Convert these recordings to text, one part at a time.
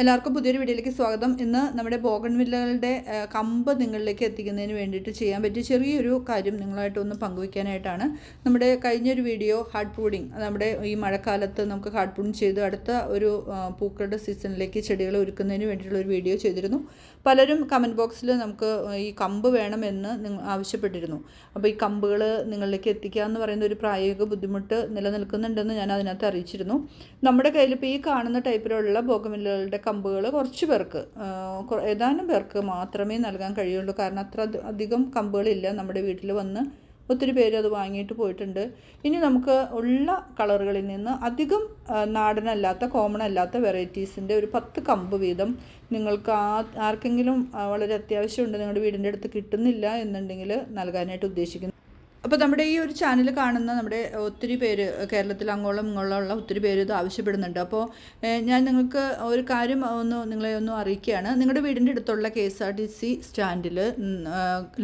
എല്ലാവർക്കും പുതിയൊരു വീഡിയോയിലേക്ക് സ്വാഗതം. ഇന്ന് നമ്മുടെ ബോഗൺവില്ലകളുടെ വില്ലകളുടെ കമ്പ് നിങ്ങളിലേക്ക് എത്തിക്കുന്നതിന് വേണ്ടിയിട്ട് ചെയ്യാൻ പറ്റിയ ചെറിയൊരു കാര്യം നിങ്ങളായിട്ട് ഒന്ന് പങ്കുവയ്ക്കാനായിട്ടാണ്. നമ്മുടെ കഴിഞ്ഞൊരു വീഡിയോ ഹാർഡ് പൂഡിങ് നമ്മുടെ ഈ മഴക്കാലത്ത് നമുക്ക് ഹാർഡ് പൂഡിങ് ചെയ്ത് അടുത്ത ഒരു പൂക്കളുടെ സീസണിലേക്ക് ചെടികൾ ഒരുക്കുന്നതിന് വേണ്ടിയിട്ടുള്ള ഒരു വീഡിയോ ചെയ്തിരുന്നു. പലരും കമന്റ് ബോക്സിൽ നമുക്ക് ഈ കമ്പ് വേണമെന്ന് ആവശ്യപ്പെട്ടിരുന്നു. അപ്പോൾ ഈ കമ്പുകൾ നിങ്ങളിലേക്ക് എത്തിക്കുക എന്ന് പറയുന്ന ഒരു പ്രായോഗിക ബുദ്ധിമുട്ട് നിലനിൽക്കുന്നുണ്ടെന്ന് ഞാൻ അതിനകത്ത് അറിയിച്ചിരുന്നു. നമ്മുടെ കയ്യിൽ ഇപ്പോൾ ഈ കാണുന്ന ടൈപ്പിലുള്ള ബോഗമില്ലുകളുടെ കമ്പുകൾ കുറച്ച് പേർക്ക് ഏതാനും പേർക്ക് മാത്രമേ നൽകാൻ കഴിയുള്ളൂ. കാരണം അത്ര അധികം കമ്പുകളില്ല. നമ്മുടെ വീട്ടിൽ വന്ന് ഒത്തിരി പേര് അത് വാങ്ങിയിട്ട് പോയിട്ടുണ്ട്. ഇനി നമുക്ക് ഉള്ള കളറുകളിൽ നിന്ന് അധികം നാടനല്ലാത്ത കോമൺ അല്ലാത്ത വെറൈറ്റീസിന്റെ ഒരു പത്ത് കമ്പ് വീതം നിങ്ങൾക്ക് ആ ആർക്കെങ്കിലും വളരെ അത്യാവശ്യമുണ്ട് നിങ്ങളുടെ വീടിന്റെ അടുത്ത് കിട്ടുന്നില്ല എന്നുണ്ടെങ്കിൽ നൽകാനായിട്ട് ഉദ്ദേശിക്കുന്നു. അപ്പോൾ നമ്മുടെ ഈ ഒരു ചാനൽ കാണുന്ന നമ്മുടെ ഒത്തിരി പേര് കേരളത്തിൽ അങ്ങോളം ഇങ്ങോളമുള്ള ഒത്തിരി പേര് ഇത് ആവശ്യപ്പെടുന്നുണ്ട്. അപ്പോൾ ഞാൻ നിങ്ങൾക്ക് ഒരു കാര്യം ഒന്ന് നിങ്ങളെ ഒന്ന് അറിയിക്കുകയാണ്. നിങ്ങളുടെ വീടിന്റെ അടുത്തുള്ള K S R T C സ്റ്റാൻഡിൽ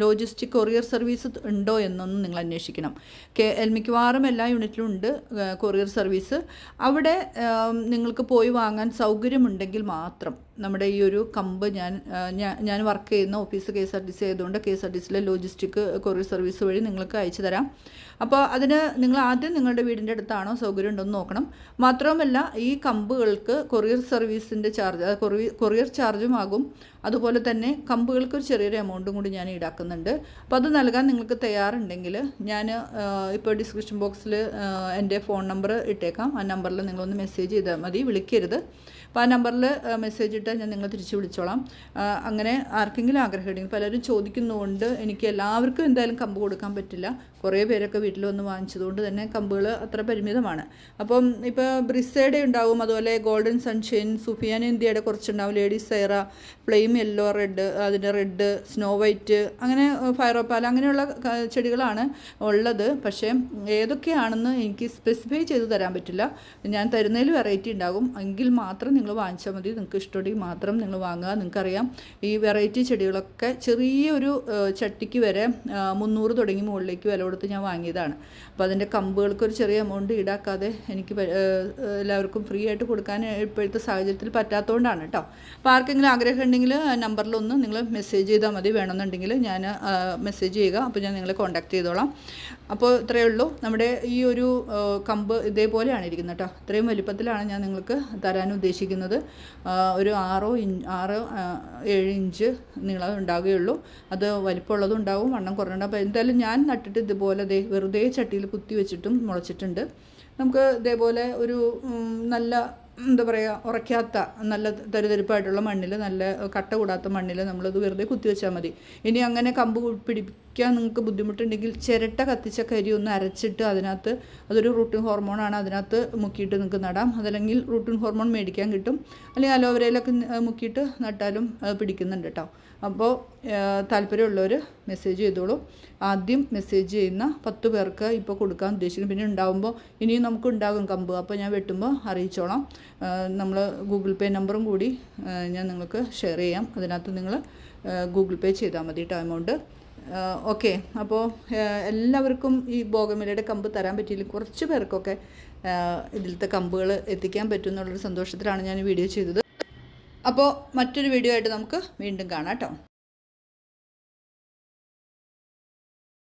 ലോജിസ്റ്റിക് കൊറിയർ സർവീസ് ഉണ്ടോ എന്നൊന്ന് നിങ്ങൾ അന്വേഷിക്കണം. കെ മിക്കവാറും എല്ലാ യൂണിറ്റിലും ഉണ്ട് കൊറിയർ സർവീസ്. അവിടെ നിങ്ങൾക്ക് പോയി വാങ്ങാൻ സൗകര്യമുണ്ടെങ്കിൽ മാത്രം നമ്മുടെ ഈ ഒരു കമ്പ് ഞാൻ ഞാൻ വർക്ക് ചെയ്യുന്ന office K S R T C ആയതുകൊണ്ട് കെ എസ് ആർ ടി സിയിലെ ലോജിസ്റ്റിക് കൊറിയർ സർവീസ് വഴി നിങ്ങൾക്ക് അയച്ചു തരാം. അപ്പോൾ അതിന് നിങ്ങൾ ആദ്യം നിങ്ങളുടെ വീടിന്റെ അടുത്താണോ സൗകര്യം ഉണ്ടെന്ന് നോക്കണം. മാത്രവുമല്ല ഈ കമ്പുകൾക്ക് കൊറിയർ സർവീസിന്റെ ചാർജ് കൊറിയർ ചാർജും ആകും. അതുപോലെ തന്നെ കമ്പുകൾക്ക് ഒരു ചെറിയൊരു എമൗണ്ടും കൂടി ഞാൻ ഈടാക്കുന്നുണ്ട്. അപ്പോൾ അത് നൽകാൻ നിങ്ങൾക്ക് തയ്യാറുണ്ടെങ്കിൽ ഞാൻ ഇപ്പോൾ ഡിസ്ക്രിപ്ഷൻ ബോക്സിൽ എന്റെ ഫോൺ നമ്പർ ഇട്ടേക്കാം. ആ നമ്പറിൽ നിങ്ങളൊന്ന് മെസ്സേജ് ചെയ്താൽ മതി. വിളിക്കരുത്. അപ്പോൾ ആ നമ്പറിൽ മെസ്സേജ് ഇട്ടാൽ ഞാൻ നിങ്ങൾ തിരിച്ച് വിളിച്ചോളാം. അങ്ങനെ ആർക്കെങ്കിലും ആഗ്രഹമുണ്ടെങ്കിൽ പലരും ചോദിക്കുന്നതുകൊണ്ട് എനിക്ക് എല്ലാവർക്കും എന്തായാലും കമ്പ് കൊടുക്കാൻ പറ്റില്ല. കുറേ പേരൊക്കെ വീട്ടിൽ വന്ന് വാങ്ങിച്ചതുകൊണ്ട് തന്നെ കമ്പുകൾ അത്ര പരിമിതമാണ്. അപ്പം ഇപ്പോൾ ബ്രിസേഡ ഉണ്ടാവും. അതുപോലെ ഗോൾഡൻ സൺഷൈൻ സുഫിയാൻ ഇന്ത്യയുടെ കുറച്ചുണ്ടാവും. ലേഡീസ് സൈറ പ്ലെയിം യെല്ലോ റെഡ് അതിന്റെ റെഡ് സ്നോ വൈറ്റ് അങ്ങനെ ഫയറോപ്പാൽ അങ്ങനെയുള്ള ചെടികളാണ് ഉള്ളത്. പക്ഷേ ഏതൊക്കെയാണെന്ന് എനിക്ക് സ്പെസിഫൈ ചെയ്ത് തരാൻ പറ്റില്ല. ഞാൻ തരുന്നതിൽ വെറൈറ്റി ഉണ്ടാകും. എങ്കിൽ മാത്രം നിങ്ങൾ വാങ്ങിച്ചാൽ മതി. നിങ്ങൾക്ക് ഇഷ്ടമുണ്ടെങ്കിൽ മാത്രം നിങ്ങൾ വാങ്ങുക. നിങ്ങൾക്കറിയാം ഈ വെറൈറ്റി ചെടികളൊക്കെ ചെറിയൊരു ചട്ടിക്ക് വരെ മുന്നൂറ് തുടങ്ങി മുകളിലേക്ക് വില കൊടുത്ത് ഞാൻ വാങ്ങിയതാണ്. അപ്പോൾ അതിന്റെ കമ്പുകൾക്ക് ഒരു ചെറിയ എമൗണ്ട് ഈടാക്കാതെ എനിക്ക് എല്ലാവർക്കും ഫ്രീ ആയിട്ട് കൊടുക്കാൻ ഇപ്പോഴത്തെ സാഹചര്യത്തിൽ പറ്റാത്തതുകൊണ്ടാണ് കേട്ടോ. അപ്പോൾ ആർക്കെങ്കിലും ആഗ്രഹം ഉണ്ടെങ്കിൽ നമ്പറിലൊന്ന് നിങ്ങൾ മെസ്സേജ് ചെയ്താൽ മതി. വേണമെന്നുണ്ടെങ്കിൽ ഞാൻ മെസ്സേജ് ചെയ്യുക. അപ്പോൾ ഞാൻ നിങ്ങളെ കോൺടാക്ട് ചെയ്തോളാം. അപ്പോൾ ഇത്രയേ ഉള്ളൂ. നമ്മുടെ ഈ ഒരു കമ്പ് ഇതേപോലെയാണ് ഇരിക്കുന്നത് കേട്ടോ. ഇത്രയും വലിപ്പത്തിലാണ് ഞാൻ നിങ്ങൾക്ക് തരാൻ ഉദ്ദേശിക്കുന്നത്. ഒരു ആറോ ഇഞ്ച് ആറ് ഏഴ് ഇഞ്ച് നീളം ഉണ്ടാവുകയുള്ളൂ. അത് വലിപ്പമുള്ളതും ഉണ്ടാവും വണ്ണം കുറഞ്ഞുണ്ട് അപ്പോൾ എന്തായാലും ഞാൻ നട്ടിട്ട് ഇതുപോലെ വെറുതെ ചട്ടിയിൽ കുത്തി വെച്ചിട്ടും മുളച്ചിട്ടുണ്ട്. നമുക്ക് ഇതേപോലെ ഒരു നല്ല എന്താ പറയുക ഉറയ്ക്കാത്ത നല്ല തരുതരിപ്പായിട്ടുള്ള മണ്ണിൽ നല്ല കട്ട കൂടാത്ത മണ്ണിൽ നമ്മളത് വെറുതെ കുത്തിവെച്ചാൽ മതി. ഇനി അങ്ങനെ കമ്പ് പിടിപ്പിക്കാൻ നിങ്ങൾക്ക് ബുദ്ധിമുട്ടുണ്ടെങ്കിൽ ചിരട്ട കത്തിച്ച കരി ഒന്ന് അരച്ചിട്ട് അതിനകത്ത് അതൊരു റൂട്ടിൻ ഹോർമോണാണ് അതിനകത്ത് മുക്കിയിട്ട് നിങ്ങൾക്ക് നടാം. അതല്ലെങ്കിൽ റൂട്ടിൻ ഹോർമോൺ മേടിക്കാൻ കിട്ടും. അല്ലെങ്കിൽ അലോവേരയിലൊക്കെ മുക്കിയിട്ട് നട്ടാലും പിടിക്കുന്നുണ്ട് കേട്ടോ അപ്പോൾ താല്പര്യമുള്ളവർ മെസ്സേജ് ചെയ്തോളൂ. ആദ്യം മെസ്സേജ് ചെയ്യുന്ന പത്ത് പേർക്ക് ഇപ്പോൾ കൊടുക്കാൻ ഉദ്ദേശിക്കുന്നു. പിന്നെ ഉണ്ടാകുമ്പോൾ ഇനിയും നമുക്ക് ഉണ്ടാകും കമ്പ്. അപ്പോൾ ഞാൻ വെട്ടുമ്പോൾ അറിയിച്ചോളാം. നമ്മൾ ഗൂഗിൾ പേ നമ്പറും കൂടി ഞാൻ നിങ്ങൾക്ക് ഷെയർ ചെയ്യാം. അതിനകത്ത് നിങ്ങൾ ഗൂഗിൾ പേ ചെയ്താൽ മതി കേട്ടോ എമൗണ്ട് ഓക്കെ അപ്പോൾ എല്ലാവർക്കും ഈ ബോഗമിലയുടെ കമ്പ് തരാൻ പറ്റിയില്ല. കുറച്ച് പേർക്കൊക്കെ ഇതിലത്തെ കമ്പുകൾ എത്തിക്കാൻ പറ്റും എന്നുള്ളൊരു സന്തോഷത്തിലാണ് ഞാൻ വീഡിയോ ചെയ്തത്. അപ്പോൾ മറ്റൊരു വീഡിയോ ആയിട്ട് നമുക്ക് വീണ്ടും കാണാം കേട്ടോ